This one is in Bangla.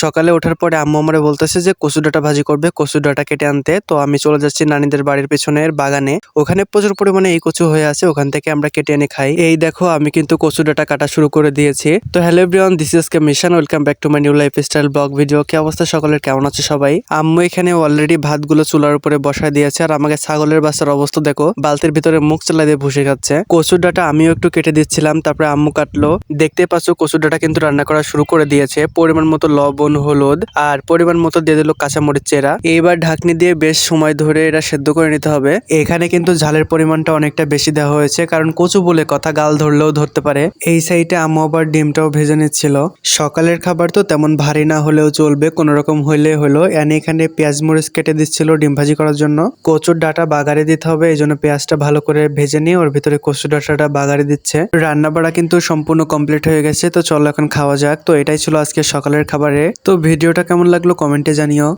সকালে ওঠার পরে আম্মু আমারে বলতেছে যে কচু ডাটা ভাজি করবে কচু ডাটা কেটে আনতে। তো আমি চলে যাচ্ছি নানিদের বাড়ির পেছনের বাগানে। ওখানে প্রচুর পরিমাণে এই কচু হয়ে আছে, ওখান থেকে আমরা কেটে এনে খাই। এই দেখো, আমি কিন্তু কচু ডাটা কাটা শুরু করে দিয়েছি। তো hello everyone, this is K mission welcome back to my new lifestyle blog video. কি অবস্থা সকলের? কেমন আছে সবাই? আম্মু এখানে অলরেডি ভাতগুলো চুলার উপরে বসায় দিয়েছে আর আমাকে ছাগলের বাচ্চার অবস্থা দেখো। বালতির ভিতরে মুখ চালা দিয়ে ভুসে খাচ্ছে। কচুর ডাটা আমিও একটু কেটে দিচ্ছিলাম, তারপরে আম্মু কাটলো। দেখতে পাচ্ছ, কচুর ডাটা কিন্তু রান্না করা শুরু করে দিয়েছে। পরিমাণ মতো লবণ হলুদ আর পরিমাণ মতো দিয়ে দিল কাঁচামরিচ চেরা। এইবার ঢাকনি দিয়ে বেশ সময় ধরে এটা সেদ্ধ করে নিতে হবে। এখানে কিন্তু ঝালের পরিমাণটা অনেকটা বেশি দেওয়া হয়েছে, কারণ কচু বলে কথা, গাল ধরলেও ধরতে পারে। এই সাইডে আম্মু আবার ডিমটাও ভেজে নিচ্ছিল। সকালের খাবার তো তেমন ভারী না হলেও চলবে, কোন রকম হইলে হলো। এনে এখানে পেঁয়াজ মরিচ কেটে দিচ্ছিল ডিম ভাজি করার জন্য। কচুর ডাটা বাগারে দিতে হবে, এই জন্য পেঁয়াজটা ভালো করে ভেজে নিয়ে ওর ভিতরে কচুর ডাটাটা বাগারে দিচ্ছে। রান্না বাড়া কিন্তু সম্পূর্ণ কমপ্লিট হয়ে গেছে, তো চলো এখন খাওয়া যাক। তো এটাই ছিল আজকে সকালের খাবারে। তো ভিডিওটা কেমন লাগল কমেন্টে জানিও।